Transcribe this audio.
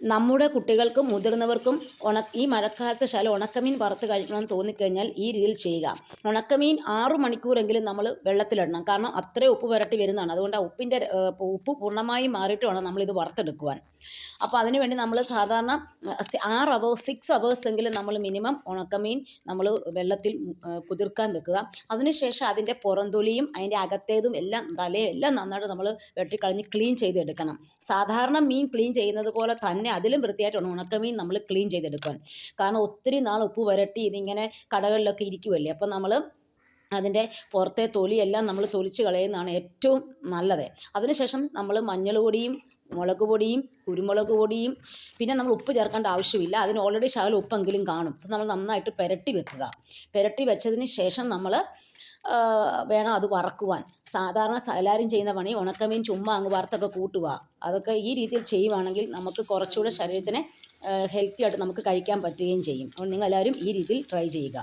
നമ്മുടെ കുട്ടികൾക്കും മുതിർന്നവർക്കും ഉണ ഈ മഴക്കാലത്ത് ശല ഉണക്കമീൻ വറുത്ത് കഴിക്കണമെന്ന് തോന്നിക്കഴിഞ്ഞാൽ ഈ രീതിയിൽ ചെയ്യുക. ഉണക്കമീൻ ആറു മണിക്കൂറെങ്കിലും നമ്മൾ വെള്ളത്തിലിടണം. കാരണം അത്രയും ഉപ്പ് പുരട്ടി വരുന്നതാണ്. അതുകൊണ്ട് ആ ഉപ്പിന്റെ ഉപ്പ് പൂർണമായും മാറിയിട്ട് വേണം നമ്മളിത് വറുത്തെടുക്കുവാൻ. അപ്പോൾ അതിനുവേണ്ടി നമ്മൾ സാധാരണ ആറ് അവേഴ്സ് സിക്സ് അവേഴ്സ് എങ്കിലും നമ്മൾ മിനിമം ഉണക്കമീൻ നമ്മൾ വെള്ളത്തിൽ കുതിർക്കാൻ വെക്കുക. അതിനുശേഷം അതിന്റെ പുറന്തൊലിയും അതിന്റെ അകത്തേതും എല്ലാം തലയും എല്ലാം നന്നായിട്ട് നമ്മൾ വെട്ടിക്കളഞ്ഞ് ക്ലീൻ ചെയ്തെടുക്കണം. സാധാരണ മീൻ ക്ലീൻ ചെയ്യുന്നത് പോലെ തന്നെ അതിലും വൃത്തിയായിട്ട് ഉണക്കമീൻ നമ്മൾ ക്ലീൻ ചെയ്തെടുക്കാൻ. കാരണം ഒത്തിരി നാൾ ഉപ്പ് പുരട്ടി ഇതിങ്ങനെ കടകളിലൊക്കെ ഇരിക്കുമല്ലേ അപ്പം നമ്മൾ അതിന്റെ പുറത്തെ തൊലിയെല്ലാം നമ്മൾ തൊലിച്ച് കളയുന്നതാണ് ഏറ്റവും നല്ലത്. അതിനുശേഷം നമ്മൾ മഞ്ഞൾ പൊടിയും മുളക് പൊടിയും കുരുമുളക് പൊടിയും പിന്നെ നമ്മൾ ഉപ്പ് ചേർക്കേണ്ട ആവശ്യമില്ല. അതിന് ഓൾറെഡി ശകലം ഉപ്പെങ്കിലും കാണും. അപ്പം നമ്മൾ നന്നായിട്ട് പുരട്ടി വെക്കുക. പുരട്ടി വെച്ചതിന് ശേഷം നമ്മൾ വേണം അത് വറക്കുവാൻ. സാധാരണ എല്ലാവരും ചെയ്യുന്ന പണി ഉണക്കമീൻ ചുമ്മാ അങ്ങ് വറുത്തൊക്കെ കൂട്ടുക അതൊക്കെ ഈ രീതിയിൽ ചെയ്യുവാണെങ്കിൽ നമുക്ക് കുറച്ചുകൂടെ ശരീരത്തിന് ഹെൽത്തി ആയിട്ട് നമുക്ക് കഴിക്കാൻ പറ്റുകയും ചെയ്യും. അപ്പോൾ നിങ്ങൾ എല്ലാവരും ഈ രീതിയിൽ ട്രൈ ചെയ്യുക.